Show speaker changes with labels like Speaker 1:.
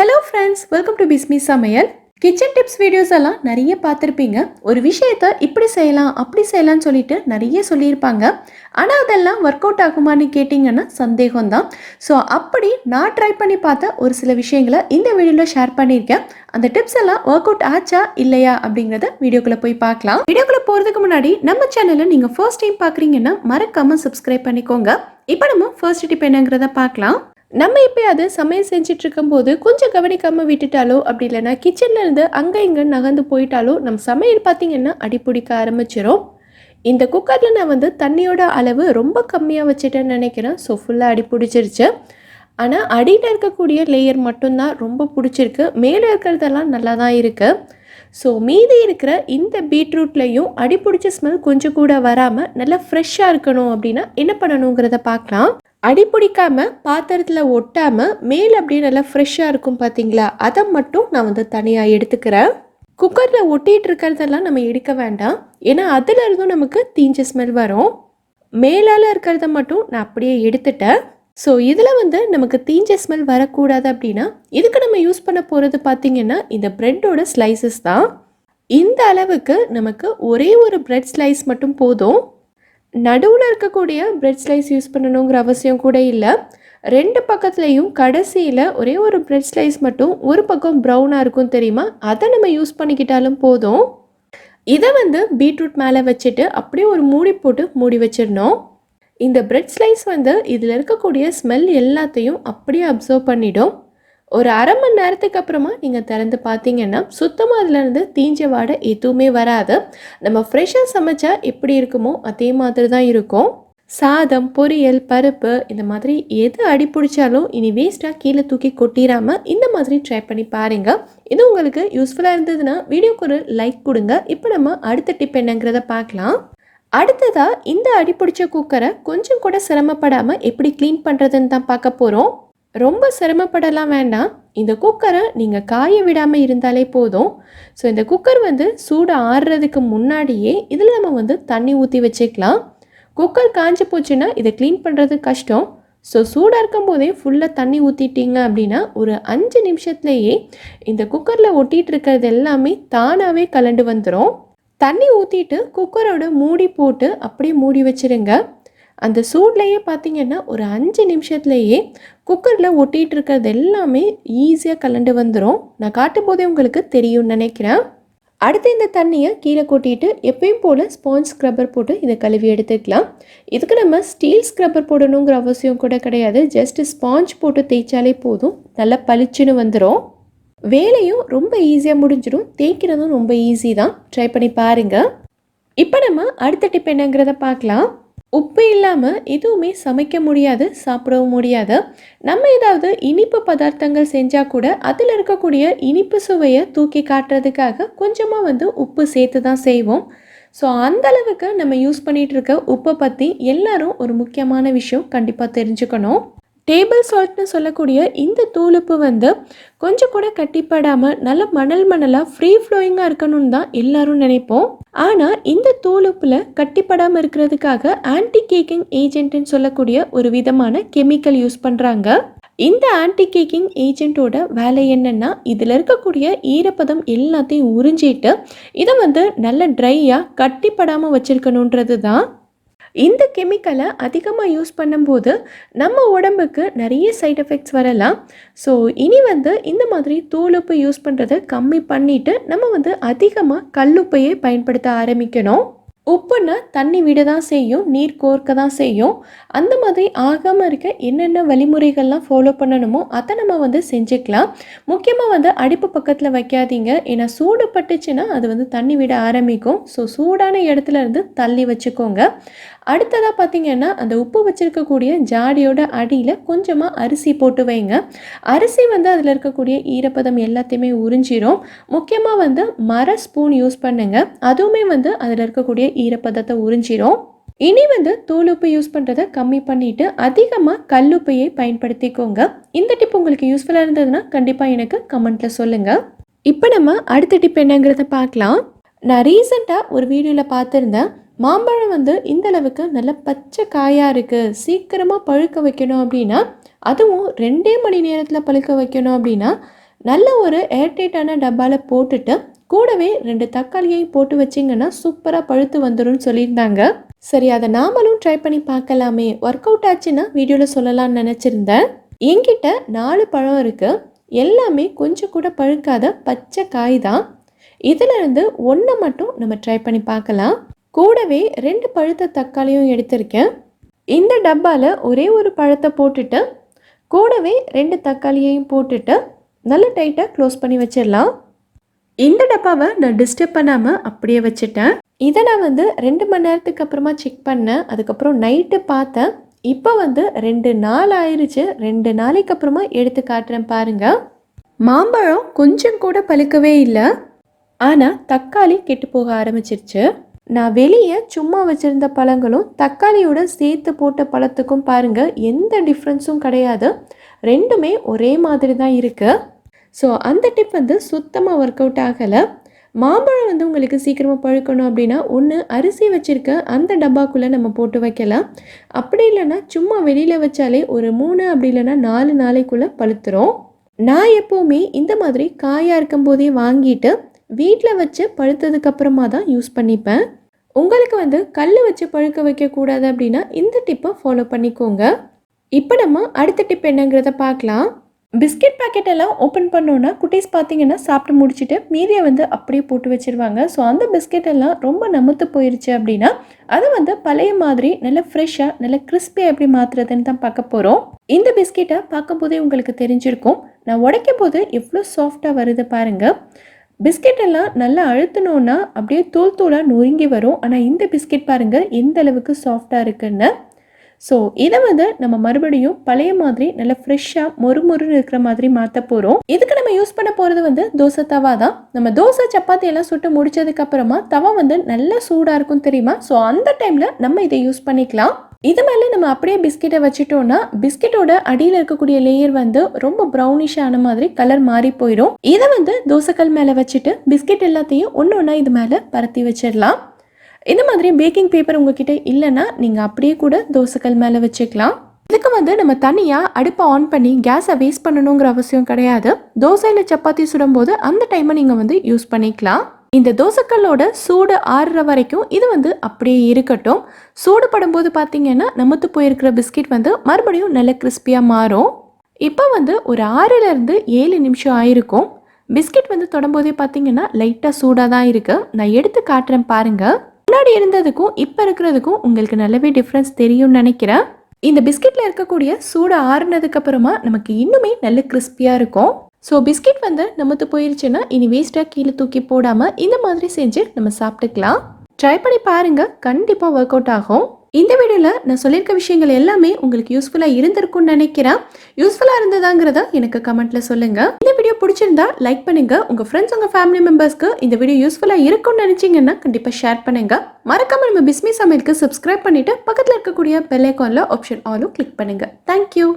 Speaker 1: Hello friends welcome to Bismi சமையல் kitchen tips videos எல்லாம் நிறைய பார்த்துருப்பீங்க. ஒரு விஷயத்த இப்படி செய்யலாம் அப்படி செய்யலாம்னு சொல்லிட்டு நிறைய சொல்லியிருப்பாங்க. ஆனால் அதெல்லாம் ஒர்க் அவுட் ஆகுமான்னு கேட்டிங்கன்னா சந்தேகம்தான். ஸோ அப்படி நான் ட்ரை பண்ணி பார்த்த ஒரு சில விஷயங்களை இந்த வீடியோவில் ஷேர் பண்ணியிருக்கேன். அந்த டிப்ஸ் எல்லாம் ஒர்க் அவுட் ஆச்சா இல்லையா அப்படிங்கிறத வீடியோக்குள்ளே போய் பார்க்கலாம். வீடியோக்குள்ளே போகிறதுக்கு முன்னாடி நம்ம சேனலில் நீங்கள் ஃபர்ஸ்ட் டைம் பார்க்குறீங்கன்னா மறக்காமல் சப்ஸ்கிரைப் பண்ணிக்கோங்க. இப்போ நம்ம ஃபர்ஸ்ட் டிப் என்னங்கிறத பார்க்கலாம். நம்ம எப்பயாவது சமையல் செஞ்சுட்டு இருக்கும்போது கொஞ்சம் கவனிக்காமல் விட்டுட்டாலோ அப்படி இல்லைனா கிச்சன்லேருந்து அங்கே இங்கே நகர்ந்து போயிட்டாலோ நம்ம சமையல் பார்த்தீங்கன்னா அடிப்பிடிக்க ஆரம்பிச்சிடும் இந்த குக்கரில் நான் வந்து தண்ணியோட அளவு ரொம்ப கம்மியாக வச்சுட்டேன்னு நினைக்கிறேன். ஸோ ஃபுல்லாக அடி பிடிச்சிருச்சு. ஆனால் அடியில் இருக்கக்கூடிய லேயர் மட்டும்தான் ரொம்ப பிடிச்சிருக்கு. மேலே இருக்கிறதெல்லாம் நல்லா தான் இருக்குது ஸோ மீதி இருக்கிற இந்த பீட்ரூட்லேயும் அடி பிடிச்ச ஸ்மெல் கொஞ்சம் கூட வராமல் நல்லா ஃப்ரெஷ்ஷாக இருக்கணும் அப்படின்னா என்ன பண்ணணுங்கிறத பார்க்கலாம். அடி பிடிக்காமல் பாத்திரத்தில் ஒட்டாமல் மேல் அப்படியே நல்லா ஃப்ரெஷ்ஷாக இருக்கும் பார்த்தீங்களா அதை மட்டும் நான் வந்து தனியாக எடுத்துக்கிறேன். குக்கரில் ஒட்டிகிட்டு இருக்கிறதெல்லாம் நம்ம எடுக்க வேண்டாம். ஏன்னா அதில் இருந்தும் நமக்கு தீஞ்ச ஸ்மெல் வரும். மேலால் இருக்கிறத மட்டும் நான் அப்படியே எடுத்துட்டேன். ஸோ இதில் வந்து நமக்கு தீஞ்ச ஸ்மெல் வரக்கூடாது அப்படின்னா இதுக்கு நம்ம யூஸ் பண்ண போகிறது பார்த்திங்கன்னா இந்த ப்ரெட்டோட ஸ்லைசஸ் தான். இந்த அளவுக்கு நமக்கு ஒரே ஒரு ப்ரெட் ஸ்லைஸ் மட்டும் போதும். நடுவில் இருக்கக்கூடிய பிரெட் ஸ்லைஸ் யூஸ் பண்ணணுங்கிற அவசியம் கூட இல்லை. ரெண்டு பக்கத்துலேயும் கடைசியில் ஒரே ஒரு பிரெட் ஸ்லைஸ் மட்டும் ஒரு பக்கம் ப்ரௌனாக இருக்கும் தெரியுமா? அதை நம்ம யூஸ் பண்ணிக்கிட்டாலும் போதும். இதை வந்து பீட்ரூட் மேலே வச்சுட்டு அப்படியே ஒரு மூடி போட்டு மூடி வச்சிடணும். இந்த பிரெட் ஸ்லைஸ் வந்து இதில் இருக்கக்கூடிய ஸ்மெல் எல்லாத்தையும் அப்படியே அப்சர்வ் பண்ணிடும். ஒரு அரை மணி நேரத்துக்கு அப்புறமா நீங்கள் திறந்து பார்த்தீங்கன்னா சுத்தமாக அதுலேருந்து தீஞ்ச வாடை எதுவுமே வராது. நம்ம ஃப்ரெஷ்ஷாக சமைச்சா எப்படி இருக்குமோ அதே மாதிரி தான் இருக்கும். சாதம் பொரியல் பருப்பு இந்த மாதிரி எது அடி பிடிச்சாலும் இனி வேஸ்ட்டாக கீழே தூக்கி கொட்டிடாமல் இந்த மாதிரி ட்ரை பண்ணி பாருங்கள் இது உங்களுக்கு யூஸ்ஃபுல்லாக இருந்ததுன்னா வீடியோக்கு ஒரு லைக் கொடுங்க. இப்போ நம்ம அடுத்த டிப் என்னங்கிறத பார்க்கலாம். அடுத்ததாக இந்த அடிப்பிடிச்ச குக்கரை கொஞ்சம் கூட சிரமப்படாமல் எப்படி க்ளீன் பண்ணுறதுன்னு தான் பார்க்க போகிறோம் ரொம்ப சிரமப்படலாம் வேண்டாம். இந்த குக்கரை நீங்கள் காய விடாமல் இருந்தாலே போதும். ஸோ இந்த குக்கர் வந்து சூடு ஆறுறதுக்கு முன்னாடியே இதில் நம்ம வந்து தண்ணி ஊற்றி வச்சுக்கலாம். குக்கர் காஞ்சி போச்சுன்னா இதை க்ளீன் பண்ணுறது கஷ்டம். ஸோ சூடாக இருக்கும் போதே ஃபுல்லாக தண்ணி ஊற்றிட்டீங்க அப்படின்னா ஒரு அஞ்சு நிமிஷத்துலேயே இந்த குக்கரில் ஒட்டிகிட்டு இருக்கிறது எல்லாமே தானாகவே கலண்டு வந்துடும் தண்ணி ஊற்றிட்டு குக்கரோட மூடி போட்டு அப்படியே மூடி வச்சுருங்க. அந்த சூட்லேயே பார்த்திங்கன்னா ஒரு அஞ்சு நிமிஷத்துலேயே குக்கரில் ஒட்டிகிட்டு இருக்கிறது எல்லாமே ஈஸியாக கலண்டு வந்துடும் நான் காட்டும் போதே உங்களுக்கு தெரியும்னு நினைக்கிறேன். அடுத்து இந்த தண்ணியை கீழே கொட்டிட்டு எப்பயும் போல் ஸ்பாஞ்ச் ஸ்க்ரப்பர் போட்டு இதை கழுவி எடுத்துக்கலாம். இதுக்கு நம்ம ஸ்டீல் ஸ்க்ரப்பர் போடணுங்கிற அவசியம் கூட கிடையாது. ஜஸ்ட் ஸ்பாஞ்ச் போட்டு தேய்ச்சாலே போதும். நல்லா பளிச்சுன்னு வந்துடும் வேலையும் ரொம்ப ஈஸியாக முடிஞ்சிடும். தேய்க்கிறதும் ரொம்ப ஈஸி தான். ட்ரை பண்ணி பாருங்கள் இப்போ நம்ம அடுத்த டிப் என்னங்கிறத பார்க்கலாம். உப்பு இல்லாமல் எதுவுமே சமைக்க முடியாது சாப்பிடவும் முடியாது. நம்ம ஏதாவது இனிப்பு பதார்த்தங்கள் செஞ்சால் கூட அதில் இருக்கக்கூடிய இனிப்பு சுவையை தூக்கி காட்டுறதுக்காக கொஞ்சமாக வந்து உப்பு சேர்த்து தான் செய்வோம். ஸோ அந்த அளவுக்கு நம்ம யூஸ் பண்ணிகிட்டு இருக்க உப்பை பற்றி எல்லாரும் ஒரு முக்கியமான விஷயம் கண்டிப்பாக தெரிஞ்சுக்கணும். டேபிள் சால்ட்னு சொல்லக்கூடிய இந்த தூளுப்பு வந்து கொஞ்சம் கூட கட்டிப்படாமல் நல்ல மணல் மணலாக ஃப்ரீ ஃப்ளோயிங்காக இருக்கணும்னு தான் எல்லாரும் நினைப்போம். ஆனால் இந்த தூளுப்பில் கட்டிப்படாமல் இருக்கிறதுக்காக ஆன்டி கேக்கிங் ஏஜென்ட்னு சொல்லக்கூடிய ஒரு விதமான கெமிக்கல் யூஸ் பண்ணுறாங்க இந்த ஆன்டி கேக்கிங் ஏஜென்ட்டோட வேலை என்னென்னா இதில் இருக்கக்கூடிய ஈரப்பதம் எல்லாத்தையும் உறிஞ்சிட்டு இதை வந்து நல்ல ட்ரையாக கட்டிப்படாமல் வச்சுருக்கணுன்றது தான். இந்த கெமிக்கலை அதிகமாக யூஸ் பண்ணும்போது நம்ம உடம்புக்கு நிறைய சைட் எஃபெக்ட்ஸ் வரலாம். ஸோ இனி வந்து இந்த மாதிரி தூளுப்பு யூஸ் பண்ணுறதை கம்மி பண்ணிவிட்டு நம்ம வந்து அதிகமாக கல்லுப்பையை பயன்படுத்த ஆரம்பிக்கணும். உப்புன்னா தண்ணி விட தான் செய்யும் நீர் கோர்க்க தான் செய்யும். அந்த மாதிரி ஆகாமல் இருக்க என்னென்ன வழிமுறைகள்லாம் ஃபாலோ பண்ணணுமோ அதை நம்ம வந்து செஞ்சுக்கலாம். முக்கியமாக வந்து அடுப்பு பக்கத்தில் வைக்காதீங்க. ஏன்னா சூடு பட்டுச்சுன்னா அது வந்து தண்ணி விட ஆரம்பிக்கும். ஸோ சூடான இடத்துல இருந்து தள்ளி வச்சுக்கோங்க. அடுத்ததாக பார்த்திங்கன்னா அந்த உப்பு வச்சுருக்கக்கூடிய ஜாடியோட அடியில் கொஞ்சமாக அரிசி போட்டு வைங்க. அரிசி வந்து அதில் இருக்கக்கூடிய ஈரப்பதம் எல்லாத்தையுமே உறிஞ்சிரும். முக்கியமாக வந்து மர ஸ்பூன் யூஸ் பண்ணுங்கள் அதுவுமே வந்து அதில் இருக்கக்கூடிய ஈரப்பதத்தை உறிஞ்சிரும். இனி வந்து தூளுப்பு யூஸ் பண்ணுறதை கம்மி பண்ணிவிட்டு அதிகமாக கல்லுப்பையை பயன்படுத்திக்கோங்க. இந்த டிப் உங்களுக்கு யூஸ்ஃபுல்லாக இருந்ததுன்னா கண்டிப்பாக எனக்கு கமெண்ட்டில் சொல்லுங்கள் இப்போ நம்ம அடுத்த டிப் என்னங்கிறத பார்க்கலாம். நான் ரீசெண்டாக ஒரு வீடியோவில் பார்த்துருந்தேன். மாம்பழம் வந்து இந்த அளவுக்கு நல்ல பச்சை காயாக இருக்குது சீக்கிரமாக பழுக்க வைக்கணும் அப்படின்னா அதுவும் ரெண்டே மணி நேரத்தில் பழுக்க வைக்கணும் அப்படின்னா நல்ல ஒரு ஏர்டைட்டான டப்பாவில் போட்டுட்டு கூடவே ரெண்டு தக்காளியையும் போட்டு வச்சிங்கன்னா சூப்பராக பழுத்து வந்துடும் சொல்லியிருந்தாங்க. சரி அதை நாமளும் ட்ரை பண்ணி பார்க்கலாமே. ஒர்க் அவுட் ஆச்சுன்னா வீடியோவில் சொல்லலாம்னு நினச்சிருந்தேன். என்கிட்ட நாலு பழம் இருக்குது எல்லாமே கொஞ்சம் கூட பழுக்காத பச்சை காய் தான். இதிலிருந்து ஒன்றை மட்டும் நம்ம ட்ரை பண்ணி பார்க்கலாம். கூடவே ரெண்டு பழுத்த தக்காளியும் எடுத்திருக்கேன். இந்த டப்பாவில் ஒரே ஒரு பழத்தை போட்டுட்டு கூடவே ரெண்டு தக்காளியையும் போட்டுட்டு நல்லா டைட்டாக க்ளோஸ் பண்ணி வச்சிடலாம். இந்த டப்பாவை நான் டிஸ்டர்ப் பண்ணாமல் அப்படியே வச்சுட்டேன். இதை நான் வந்து ரெண்டு மணி நேரத்துக்கு அப்புறமா செக் பண்ணேன். அதுக்கப்புறம் நைட்டு பார்த்தேன். இப்போ வந்து ரெண்டு நாள் ஆயிடுச்சு ரெண்டு நாளைக்கு அப்புறமா எடுத்து காட்டுறேன் பாருங்க. மாம்பழம் கொஞ்சம் கூட பழுக்கவே இல்லை. ஆனால் தக்காளி கெட்டு போக ஆரம்பிச்சிருச்சு. நான் வெளியே சும்மா வச்சுருந்த பழங்களும் தக்காளியோட சேர்த்து போட்ட பழத்துக்கும் பாருங்கள் எந்த டிஃப்ரென்ஸும் கிடையாது. ரெண்டுமே ஒரே மாதிரி தான் இருக்குது ஸோ அந்த டிப் வந்து சுத்தமாக ஒர்க் அவுட் ஆகலை. மாம்பழம் வந்து உங்களுக்கு சீக்கிரமாக பழுக்கணும் அப்படின்னா ஒன்று அரிசி வச்சுருக்க அந்த டப்பாக்குள்ளே நம்ம போட்டு வைக்கலாம். அப்படி இல்லைன்னா சும்மா வெளியில் வச்சாலே ஒரு மூணு அப்படி இல்லைன்னா நாலு நாளைக்குள்ளே பழுத்துரும். நான் எப்போவுமே இந்த மாதிரி காயாக இருக்கும்போதே வாங்கிட்டு வீட்டில் வச்சு பழுத்ததுக்கப்புறமா தான் யூஸ் பண்ணிப்பேன். உங்களுக்கு வந்து கல் வச்சு பழுக்க வைக்கக்கூடாது அப்படின்னா இந்த டிப்பை ஃபாலோ பண்ணிக்கோங்க. இப்போ நம்ம அடுத்த டிப் என்னங்கிறத பார்க்கலாம். பிஸ்கெட் பாக்கெட் எல்லாம் ஓப்பன் பண்ணோன்னா குட்டீஸ் பார்த்தீங்கன்னா சாப்பிட்டு முடிச்சுட்டு மீதியை வந்து அப்படியே போட்டு வச்சிருவாங்க. ஸோ அந்த பிஸ்கெட் எல்லாம் ரொம்ப நமுத்து போயிடுச்சு அப்படின்னா அதை வந்து பழைய மாதிரி நல்ல ஃப்ரெஷ்ஷாக நல்ல கிறிஸ்பியாக எப்படி மாற்றுறதுன்னு தான் பார்க்க போகிறோம் இந்த பிஸ்கெட்டை பார்க்கும்போதே உங்களுக்கு தெரிஞ்சிருக்கும். நான் உடைக்கும் போது எவ்வளோ சாஃப்டாக வருது பாருங்கள் பிஸ்கெட் எல்லாம் நல்லா அழுத்தினோன்னா அப்படியே தூள் தூளாக நொறுங்கி வரும். ஆனால் இந்த பிஸ்கெட் பாருங்கள் எந்த அளவுக்கு சாஃப்டாக இருக்குன்னு. ஸோ இதை வந்து நம்ம மறுபடியும் பழைய மாதிரி நல்லா ஃப்ரெஷ்ஷாக மொறுமொறுன்னு இருக்கிற மாதிரி மாற்ற போகிறோம் இதுக்கு நம்ம யூஸ் பண்ண போகிறது வந்து தோசை தவா தான். நம்ம தோசை சப்பாத்தி எல்லாம் சுட்டு முடிச்சதுக்கப்புறமா தவா வந்து நல்லா சூடாக இருக்கும் தெரியுமா? ஸோ அந்த டைமில் நம்ம இதை யூஸ் பண்ணிக்கலாம். இது மேலே நம்ம அப்படியே பிஸ்கெட்டை வச்சுட்டோம்னா பிஸ்கெட்டோட அடியில் இருக்கக்கூடிய லேயர் வந்து ரொம்ப ப்ரௌனிஷ் ஆன மாதிரி கலர் மாறி போயிடும் இதை வந்து தோசைக்கல் மேலே வச்சுட்டு பிஸ்கெட் எல்லாத்தையும் ஒன்று ஒன்றா இது மேலே பரத்தி வச்சிடலாம். இந்த மாதிரி பேக்கிங் பேப்பர் உங்ககிட்ட இல்லைன்னா நீங்கள் அப்படியே கூட தோசைக்கல் மேலே வச்சுக்கலாம். இதுக்கு வந்து நம்ம தனியாக அடுப்பை ஆன் பண்ணி கேஸை வேஸ்ட் பண்ணணுங்கிற அவசியம் கிடையாது. தோசையில் சப்பாத்தி சுடும்போது அந்த டைமை நீங்கள் வந்து யூஸ் பண்ணிக்கலாம். இந்த தோசைக்கல்லோட சூடு ஆறுற வரைக்கும் இது வந்து அப்படியே இருக்கட்டும். சூடு படும்போது பார்த்தீங்கன்னா நமத்து போயிருக்கிற பிஸ்கெட் வந்து மறுபடியும் நல்ல கிறிஸ்பியாக மாறும். இப்போ வந்து ஒரு ஆறுலேருந்து ஏழு நிமிஷம் ஆயிருக்கும். பிஸ்கெட் வந்து தொடம்போதே பார்த்தீங்கன்னா லைட்டாக சூடாக தான் இருக்குது நான் எடுத்து காட்டுறேன் பாருங்கள் முன்னாடி இருந்ததுக்கும் இப்போ இருக்கிறதுக்கும் உங்களுக்கு நல்லாவே டிஃப்ரென்ஸ் தெரியும்னு நினைக்கிறேன். இந்த பிஸ்கெட்டில் இருக்கக்கூடிய சூடு ஆறுனதுக்கப்புறமா நமக்கு இன்னுமே நல்ல கிறிஸ்பியாக இருக்கும். ஸோ பிஸ்கெட் வந்து நமக்கு போயிருச்சுன்னா இனி வேஸ்ட்டாக கீழே தூக்கி போடாமல் இந்த மாதிரி செஞ்சு நம்ம சாப்பிட்டுக்கலாம். ட்ரை பண்ணி பாருங்க. கண்டிப்பாக ஒர்க் அவுட் ஆகும். இந்த வீடியோவில் நான் சொல்லியிருக்க விஷயங்கள் எல்லாமே உங்களுக்கு யூஸ்ஃபுல்லாக இருந்திருக்கும்னு நினைக்கிறேன். யூஸ்ஃபுல்லாக இருந்ததாங்கிறத எனக்கு கமெண்ட்டில் சொல்லுங்கள் இந்த வீடியோ பிடிச்சிருந்தா லைக் பண்ணுங்கள் உங்கள் ஃப்ரெண்ட்ஸ் உங்கள் ஃபேமிலி மெம்பர்ஸ்க்கு இந்த வீடியோ யூஸ்ஃபுல்லாக இருக்கும்னு நினச்சிங்கன்னா கண்டிப்பாக ஷேர் பண்ணுங்க. மறக்காமல் நம்ம பிஸ்மி சமையலுக்கு சப்ஸ்கிரைப் பண்ணிவிட்டு பக்கத்தில் இருக்கக்கூடிய பெல்லைக்கானில் ஆப்ஷன் ஆலும் கிளிக் பண்ணுங்கள் தேங்க்யூ